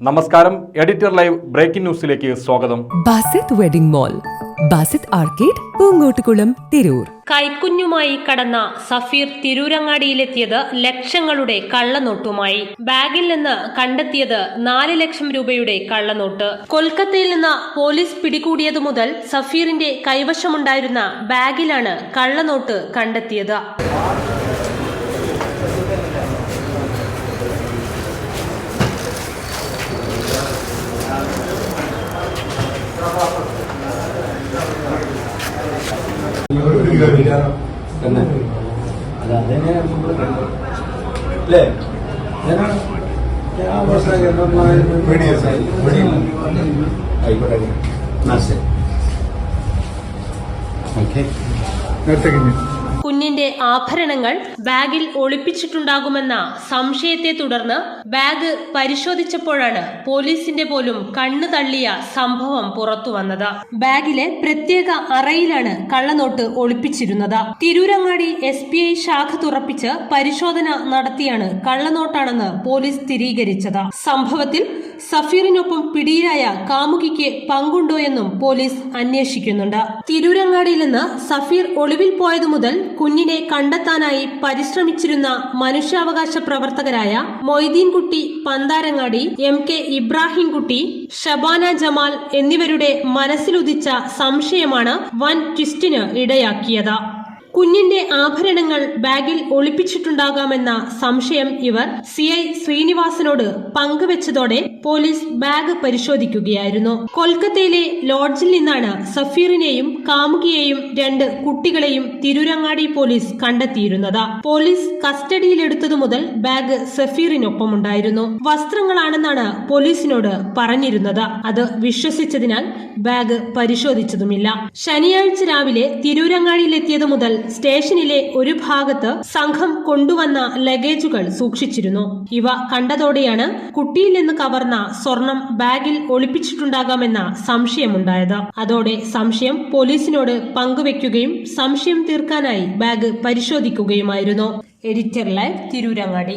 നമസ്കാരം editor live breaking ന്യൂസിലേക്ക് സ്വാഗതം. Basith wedding mall Basith arcade Poongottukulam Tirur. കൈക്കുഞ്ഞുമായി കടന്ന സഫീർ തിരൂരങ്ങാടിയിലെത്തിയത് ലക്ഷങ്ങളുടെ കള്ളനോട്ടുമായി. ബാഗിൽ നിന്ന് കണ്ടെത്തിയത് നാല് ലക്ഷം രൂപയുടെ കള്ളനോട്ട്. കൊൽക്കത്തയിൽ നിന്ന് പോലീസ് പിടികൂടിയതു മുതൽ സഫീറിന്റെ കൈവശമുണ്ടായിരുന്ന ബാഗിലാണ് കള്ളനോട്ട് കണ്ടെത്തിയത്. തന്നെ അല്ല? നമ്മൾ കണ്ടു. അല്ലേ ആയിക്കോട്ടെ. ഓക്കെ. കുഞ്ഞിന്റെ ആഭരണങ്ങൾ ബാഗിൽ ഒളിപ്പിച്ചിട്ടുണ്ടാകുമെന്ന സംശയത്തെ തുടർന്ന് ബാഗ് പരിശോധിച്ചപ്പോഴാണ് പോലീസിന്റെ പോലും കണ്ണു തള്ളിയ സംഭവം പുറത്തുവന്നത് ബാഗിലെ പ്രത്യേക അറയിലാണ് കള്ളനോട്ട് ഒളിപ്പിച്ചിരുന്നത്. തിരൂരങ്ങാടി എസ് ബി ഐ ശാഖ തുറപ്പിച്ച് പരിശോധന നടത്തിയാണ് കള്ളനോട്ടാണെന്ന് പോലീസ് സ്ഥിരീകരിച്ചത്. സംഭവത്തിൽ സഫീറിനൊപ്പം പിടിയിലായ കാമുകിക്ക് പങ്കുണ്ടോ എന്നും പോലീസ് അന്വേഷിക്കുന്നുണ്ട്. തിരൂരങ്ങാടിയിൽ നിന്ന് സഫീർ ഒളിവിൽ പോയതു മുതൽ കുഞ്ഞിനെ കണ്ടെത്താനായി പരിശ്രമിച്ചിരുന്ന മനുഷ്യാവകാശ പ്രവർത്തകരായ മൊയ്തീൻകുട്ടി പന്താരങ്ങാടി എം കെ ഇബ്രാഹിംകുട്ടി ഷബാന ജമാൽ എന്നിവരുടെ മനസ്സിലുദിച്ച സംശയമാണ് വൻ ട്വിസ്റ്റിന് ഇടയാക്കിയത്. കുഞ്ഞിന്റെ ആഭരണങ്ങൾ ബാഗിൽ ഒളിപ്പിച്ചിട്ടുണ്ടാകാമെന്ന സംശയം ഇവർ സി ഐ ശ്രീനിവാസനോട് പങ്കുവച്ചതോടെ പോലീസ് ബാഗ് പരിശോധിക്കുകയായിരുന്നു. കൊൽക്കത്തയിലെ ലോഡ്ജിൽ നിന്നാണ് സഫീറിനെയും കാമുകിയെയും രണ്ട് കുട്ടികളെയും തിരൂരങ്ങാടി പോലീസ് കണ്ടെത്തിയിരുന്നത്. പോലീസ് കസ്റ്റഡിയിലെടുത്തതു മുതൽ ബാഗ് സഫീറിനൊപ്പമുണ്ടായിരുന്നു. വസ്ത്രങ്ങളാണെന്നാണ് പോലീസിനോട് പറഞ്ഞിരുന്നത്. അത് വിശ്വസിച്ചതിനാൽ ബാഗ് പരിശോധിച്ചതുമില്ല. ശനിയാഴ്ച രാവിലെ തിരൂരങ്ങാടിയിലെത്തിയത് മുതൽ സ്റ്റേഷനിലെ ഒരു ഭാഗത്ത് സംഘം കൊണ്ടുവന്ന ലഗേജുകൾ സൂക്ഷിച്ചിരുന്നു. ഇവ കണ്ടതോടെയാണ് കുട്ടിയിൽ നിന്ന് കവർന്ന സ്വർണം ബാഗിൽ ഒളിപ്പിച്ചിട്ടുണ്ടാകാമെന്ന സംശയമുണ്ടായത്. അതോടെ സംശയം പോലീസിനോട് പങ്കുവെക്കുകയും സംശയം തീർക്കാനായി ബാഗ് പരിശോധിക്കുകയുമായിരുന്നു. Editor live Tirurangadi.